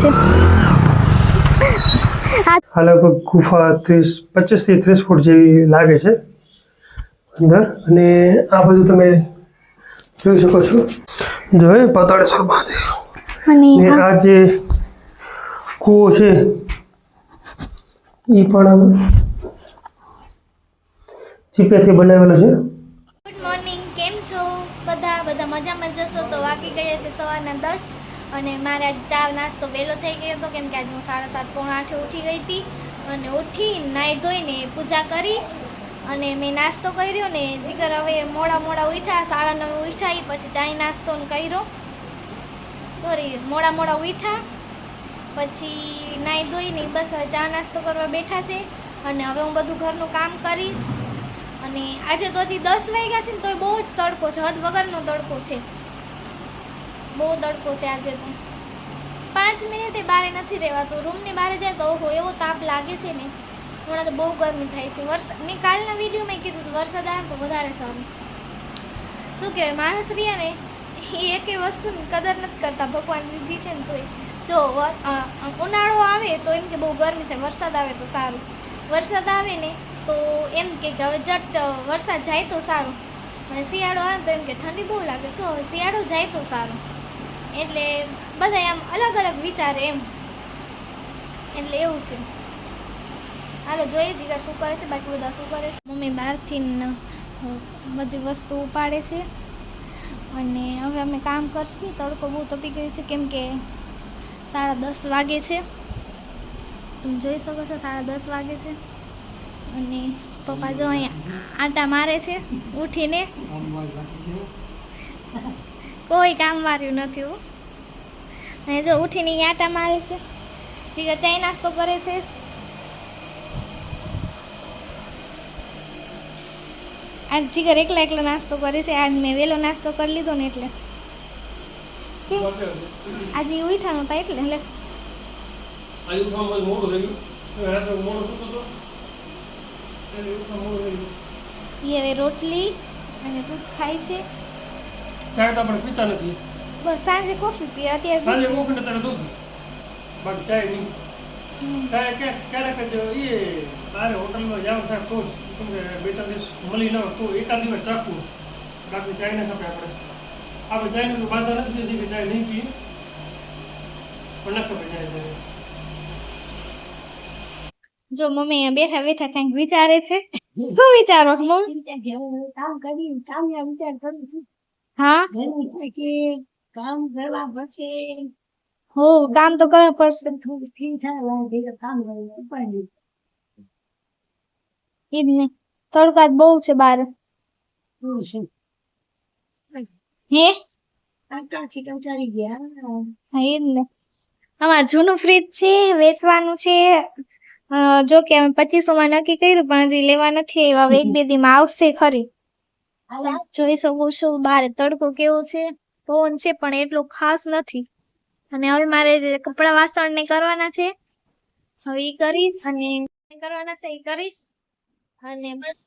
છે. આ લગભગ ગુફા ત્રીસ પચીસથી ત્રીસ ફૂટ જેવી લાગે છે અંદર. અને આ બધું તમે જોઈ શકો છો. જો એ પાતાળેશ્વર મહાદેવ અને આ આ જે કૂવો છે એ પણ ચીપિયાથી બનાવેલો છે. ગુડ મોર્નિંગ કેમ છો? બધા બધા મજામાં જશો તો વાગી ગયા છે સવારના દસ. અને મારે આજે ચા નાસ્તો વહેલો થઈ ગયો હતો, કેમ કે આજે હું સાડા સાત પોણા આઠે ઉઠી ગઈ હતી. અને ઉઠી નાહી ધોઈને પૂજા કરી અને મેં નાસ્તો કર્યો ને જીગર હવે મોડા મોડા ઉઠ્યા, સાડા નવે ઉઠ્યા પછી ચાય નાસ્તો કર્યો. સોરી મોડા મોડા ઉઠ્યા, પછી નાહી ધોઈને બસ હવે ચા નાસ્તો કરવા બેઠા છે. અને હવે હું બધું ઘરનું કામ કરીશ. અને આજે તો હજી દસ વાગ્યા છે ને, તોય બહુ જ તડકો છે, હદ વગરનો તડકો છે. બહુ તડકો છે આજે તો. પાંચ મિનિટે બારે નથી રહેવાતું રૂમની બહાર જાય તો ઓહો, એવો તાપ લાગે છે ને. હમણાં તો બહુ ગરમી થાય છે. વરસાદ મેં કાલના વિડીયોમાં કીધું હતું, વરસાદ આવે તો વધારે સારું શું કહેવાય, માણસ રહ્યા ને, એ એકે વસ્તુની કદર નથી કરતા. ભગવાન લીધી છે ને તોય. જો ઉનાળો આવે તો એમ કે બહુ ગરમી થાય. વરસાદ આવે તો સારું. વરસાદ આવે ને તો એમ કે હવે જટ વરસાદ જાય તો સારું. અને શિયાળો આવે તો એમ કે ઠંડી બહુ લાગે. છે હવે શિયાળો જાય તો સારું. એટલે બધા આમ અલગ અલગ વિચારે એમ. એટલે એવું છે. હાલો જોઈએ જીગર શું કરે છે બાકી બધા શું કરે છે? મમ્મી બહારથી બધી વસ્તુ ઉપાડે છે. અને હવે અમે કામ કરશી. તડકો બહુ તપી ગયું છે કેમ કે સાડા દસ વાગે છે. તમે જોઈ શકો છો સાડા દસ વાગે છે. અને પપ્પા જો અહીંયા આટા મારે છે ઉઠીને. કોઈ કામ માર્યું નથી હો. અને જો ઉઠીને આટા મારે છે. જીગર ચાય નાસ્તો કરે છે. આજ જીગર એકલા એકલા નાસ્તો કરે છે. આજ મેં વહેલો નાસ્તો કરી લીધો ને એટલે. કેમ આજે ઉઠા નહોતા એટલે. એટલે આજે ઉઠવામાં મોડું થઈ ગયું. રાત્રે મોડું શું હતો. એટલે ગયું. એ હવે રોટલી અને દૂધ ખાય છે. ચાય તો આપણે પીતા નથી. બસ સાંજે કોફી પીએ અત્યારે સાંજે કોફી ને તારે દૂધ. બાકી ચાય નહીં. ચાય ક્યાંક ક્યારેક જ એ તારે હોટલમાં જાવ થાય તો જ કેમ બે ત્રણ દિવસ મળી ન તો એકાદ દિવસ ચાખવું બાકી ચાય ના ખપે આપણે. આપણે ચાયની કોઈ બાધા નથી દીધી કે ચાય નહીં પીએ. પણ ના ખપે ચાય ચાય જો મમ્મી અહીંયા બેઠા બેઠા કંઈક વિચારે છે. શું વિચારો છો મમ્મી? કામ કરી કામ વિચાર કરું છું. હા? કામ કરવા હો કામ તો કરવું પડશે. થોડું ફ્રી થાય કામ કરી ઉપાડી જ ને. તડકા જ બહુ છે બાર. હે? ગયા. હા ઈ જ ને. અમારું જૂનું ફ્રીજ છે વેચવાનું છે. જો કે અમે પચીસો માં નક્કી કર્યું પણ હજી લેવા નથી આવ્યા. એક બે દી માં આવશે ખરી. જોઈ શકો છો. બાર તડકો કેવો છે? પવન છે, પણ એટલો ખાસ નથી. અને હવે મારે કપડા વાસણ ને કરવાના છે, હવે ઈ કરીશ અને કરવાના છે ઈ કરીશ. અને બસ,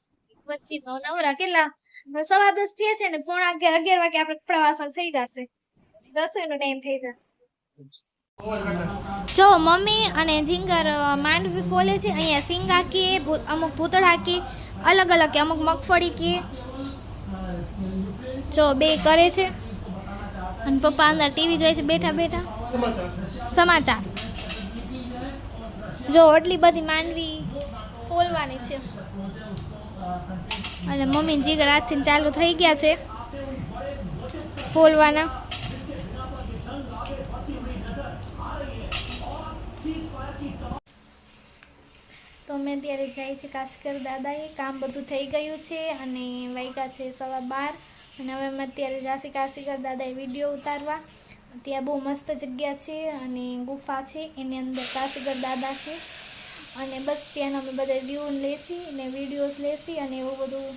પછી નવરા કેટલા? સવા દસ થયા છે ને, પોણા અગિયાર અગિયાર વાગે આપણે કપડા વાસણ થઈ જશે. રસોઈનો ટાઈમ થઈ જશે જો, મમ્મી અને જીંગર માંડવી ફોલે છે, અહીંયા સિંગા કે અમુક ભૂતળા કે અલગ અલગ કે, અમુક મગફળી કે જો બે કરે છે. અને પપ્પા અંદર ટીવી જોઈ છે, બેઠા બેઠા. સમાચાર. જો આટલી બધી માંડવી ફોલવાની છે. અને મમ્મી જીગર હાથથી ચાલુ થઈ ગયા છે ફોલવાના તો મેં ત્યારે જાય છે કાસ્કર દાદાએ, કામ બધું થઈ ગયું છે અને વાગ્યા છે સવા બાર. અને હવે અમે અત્યારે જાસી કાશીકર દાદાએ વીડિયો ઉતારવા. ત્યાં બહુ મસ્ત જગ્યા છે અને ગુફા છે. એની અંદર કાશીકર દાદા છે. અને બસ ત્યાં અમે બધા વ્યૂ લેશી અને વિડીયોઝ લેશી અને એવું બધું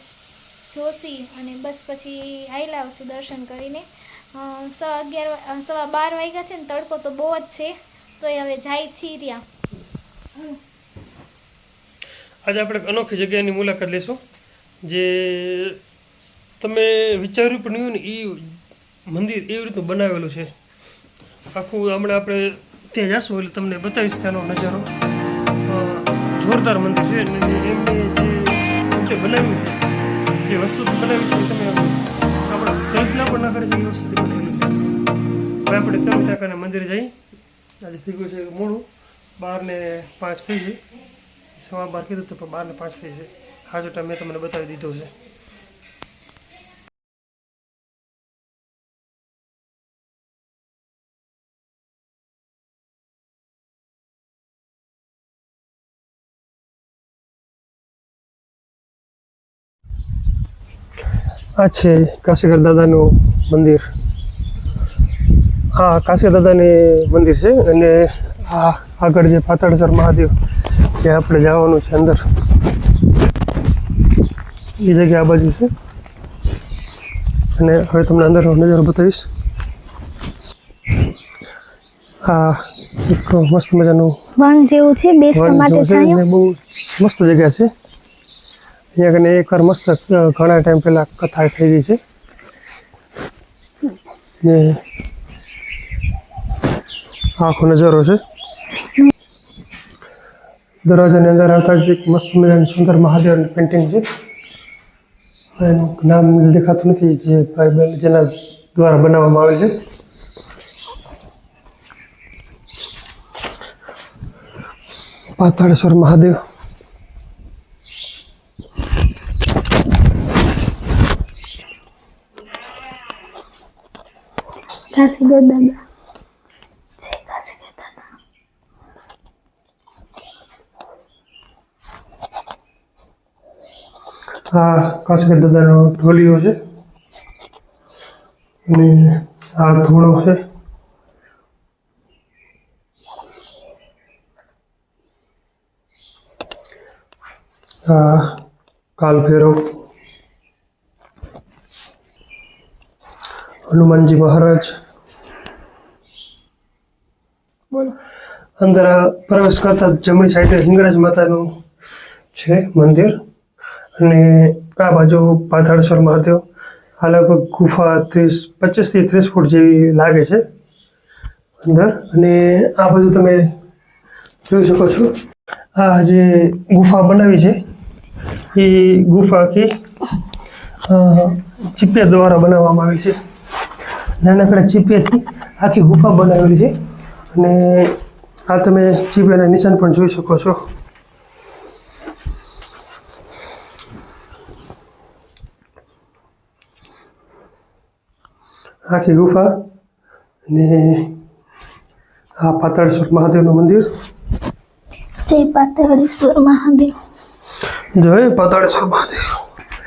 જોશી અને બસ પછી આવેલા આવશે દર્શન કરીને. સવા અગિયાર સવા બાર વાગ્યા છે ને તડકો તો બહુ જ છે. તો એ હવે જાય છી રહ્યા આજે આપણે અનોખી જગ્યાની મુલાકાત લઈશું જે તમે વિચાર્યું પણ નહીં એ મંદિર એવી રીતનું બનાવેલું છે. આખું હમણાં આપણે ત્યાં જશું એટલે તમને બતાવીશ ત્યાંનો નજારો. જોરદાર મંદિર છે અને એમને જે બનાવ્યું છે, જે વસ્તુ બનાવી છે તમે આપણા કલ્પના પણ ના કરે છે એ વસ્તુ બનાવેલું છે. હવે આપણે ચાલો ત્યાં કને મંદિરે જઈ, આજે ફીગું છે મોડું બાર ને પાંચ થઈ છે સવા બાર કીધું તો પણ બાર ને પાંચ થઈ છે હાજો ટાઈમ મેં તમને બતાવી દીધો છે. આ છે કાશીગર દાદાનું મંદિર. આ કાશી દાદાની મંદિર છે અને આ આગળ જે પાતળસર મહાદેવ ત્યાં આપણે જવાનું છે અંદર. એ જગ્યા આ બાજુ છે. અને હવે તમને અંદરનો નજારો બતાવીશ. આ એક મસ્ત મજાનું વન જેવું છે બેસવા માટે બહુ મસ્ત જગ્યા છે. અહીંયા કને એકવાર મસ્ત ઘણા ટાઈમ પહેલાં કથા થઈ ગઈ છે. ને આખો નજારો છે. દરવાજાની અંદર આવતા જ એક મસ્ત મજાની સુંદર મહાદેવની પેન્ટિંગ છે. એનું નામ દેખાતું નથી, જે ભાઈ બહેન જેના દ્વારા બનાવવામાં આવે છે. પાતાળેશ્વર મહાદેવ. કાશીગર દાદા છે કાશીગર દાદા આ કાશીગર દાદાનો ઢોલિયો છે. અને આ ધૂળો છે. આ કાલ ફેરો હનુમાનજી મહારાજ. અંદર પ્રવેશ કરતા જમણી સાઈડે હિંગળાજ માતાનું છે મંદિર. અને આ બાજુ પાથાળેશ્વર મહાદેવ. આ લગભગ ગુફા ત્રીસ પચીસથી ત્રીસ ફૂટ જેવી લાગે છે અંદર. અને આ બધું તમે જોઈ શકો છો. આ જે ગુફા બનાવી છે, એ ગુફા આખી ચીપિયા દ્વારા બનાવવામાં આવી છે. નાનકડા ચીપિયાથી આખી ગુફા બનાવેલી છે. અને આ તમે ચીપિયાના નિશાન પણ જોઈ શકો છો. આખી ગુફા અને આ પાતાળેશ્વર મહાદેવનું મંદિર. જય પાતાળેશ્વર મહાદેવ. જય પાતાળેશ્વર મહાદેવ.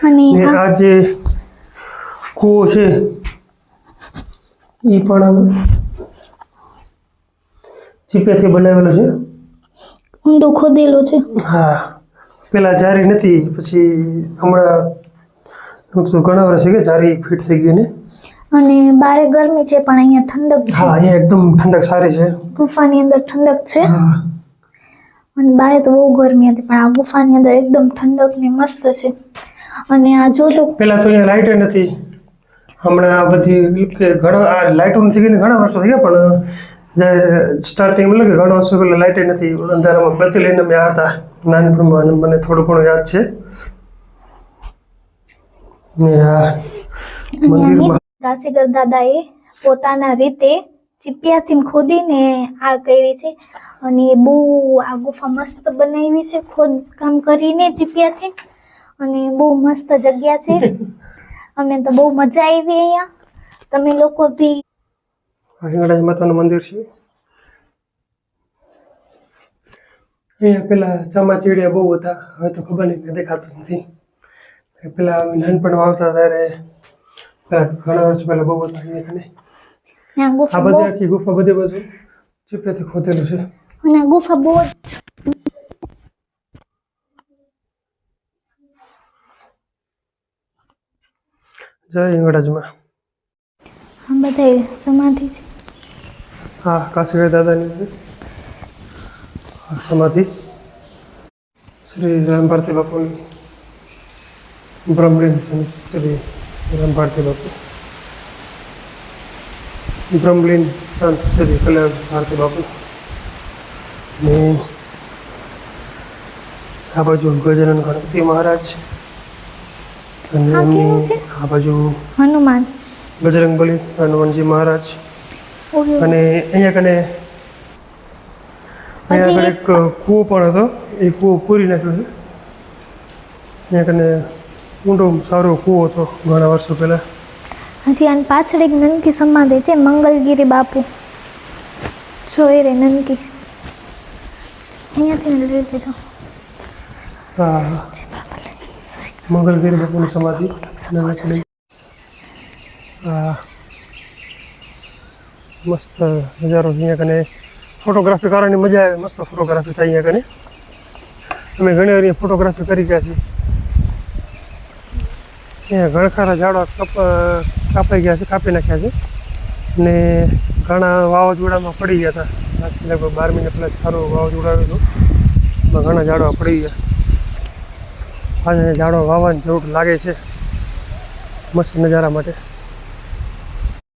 અને ને આ જે કૂવો છે એ પણ ચીપિયાથી બનાવેલું છે? ઊંડો ખોદેલો છે. હા. પેલા જારી નથી પછી હમણાં શું ઘણા વર્ષ કે જારી ફિટ થઈ ગઈ ને. અને બારે ગરમી છે પણ અહીંયા ઠંડક હા છે અહીંયા એકદમ ઠંડક સારી છે. ગુફાની અંદર ઠંડક છે. અને બારે તો બહુ ગરમી હતી પણ આ ગુફાની અંદર એકદમ ઠંડક ને મસ્ત છે. અને આ જોજો પેલા તો અહીંયા લાઇટ નથી. હમણાં આ બધી ઘણા આ લાઇટો નથી ગઈ ને ઘણા વર્ષો થઈ ગયા પણ જે સ્ટાર્ટિંગ એટલે કે ઘણો વર્ષો પહેલાં લાઇટે નથી અંધારામાં બત્તી લઈને અમે આ હતા. નાનપણમાં મને થોડું ઘણું યાદ છે. ને આ મંદિરમાં કાશીગર દાદાએ પોતાના રીતે ચીપિયાથી ખોદીને આ કરી છે. અને બહુ આ ગુફા મસ્ત બનાવી છે ખોદકામ કરીને ચીપિયાથી અને બહુ મસ્ત જગ્યા છે. અમને તો બહુ મજા આવી અહીંયા. તમે લોકો બી હિંગળાજ માતાનું મંદિર છે. અહીંયા પેલા ચામાચીડિયા બહુ હતા હવે તો ખબર નહીં દેખાતું નથી. પેલા નાનપણમાં આવતા ત્યારે ઘણા વર્ષ પહેલા બહુ હતા અહીંયા આ ગુફા બધી આખી ગુફા બધી બાજુ ચીપેથી ખોદેલું છે. અને ગુફા બહુ જય હિંગળાજમાં. આ બધા સમાધિ છે. હા કાશીભાઈ દાદાની સમાધિ. શ્રી રામ ભારતી બાપુની બ્રહ્મલીન સંત શ્રી રામ ભારતી બાપુ. બ્રહ્મલીન સંત શ્રી કલ્યાણ ભારતી બાપુ. ને આ બાજુ ગજાનંદ ગણપતિ મહારાજ. અને આ? આ બાજુ હનુમાન. બજરંગબલી હનુમાનજી મહારાજ. અને અહીંયા કને અહીંયા આગળ એક કૂવો પણ હતો. એ કૂવો પૂરી નાખ્યો છે. અહીંયા કને ઊંડો સારો કૂવો હતો ઘણા વર્ષો પહેલાં. હજી આની પાછળ એક નનકી સમાધિ છે મંગલગીરી બાપુ. જોઈ રે નનકી અહીંયાથી લઈ લેજો હા મંગલગીરી બાપુની સમાધિ. હા. મસ્ત નજારો અહીંયા કને. ફોટોગ્રાફી કરવાની મજા આવે, મસ્ત ફોટોગ્રાફી થાય અહીંયા કને. અમે ઘણી વાર ફોટોગ્રાફી કરી ગયા છીએ. અહીંયા ઘણા ખરા ઝાડવા કપ, કાપાઈ ગયા છે, કાપી નાખ્યા છે. અને ઘણા વાવાઝોડામાં પડી ગયા હતા. આજથી લગભગ બાર મહિના પહેલાં સારું વાવાઝોડું આવ્યું હતું. ઘણા ઝાડવા પડી ગયા. અને ઝાડવા વાવવાની જરૂર લાગે છે. મસ્ત નજારા માટે.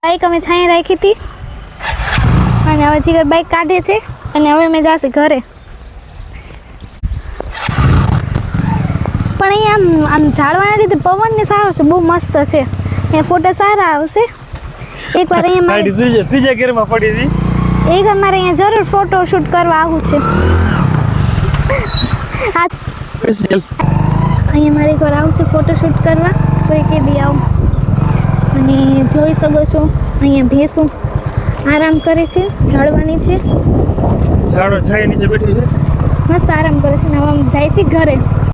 બાઈક અમે છાંય રાખી હતી. અને હવે જીગર બાઈક કાઢે છે અને હવે અમે જાશે ઘરે. પણ અહીંયા આમ આમ ઝાડવાના લીધે પવન ને સારો છે બહુ મસ્ત છે. અહીંયા ફોટા સારા આવશે. એકવાર અહીંયા ત્રીજા ઘેરમાં પડી હતી. એક અમારે અહીંયા જરૂર ફોટો શૂટ કરવા આવું છે. અહીંયા મારે એકવાર આવશે ફોટો શૂટ કરવા કોઈ કે બી આવું. અને જોઈ શકો છો અહીંયા ભેંસું આરામ કરે છે જળવાની છે. ઝાડો નીચે બેઠી છે? મસ્ત આરામ કરે છે ને હવે જાય છે ઘરે.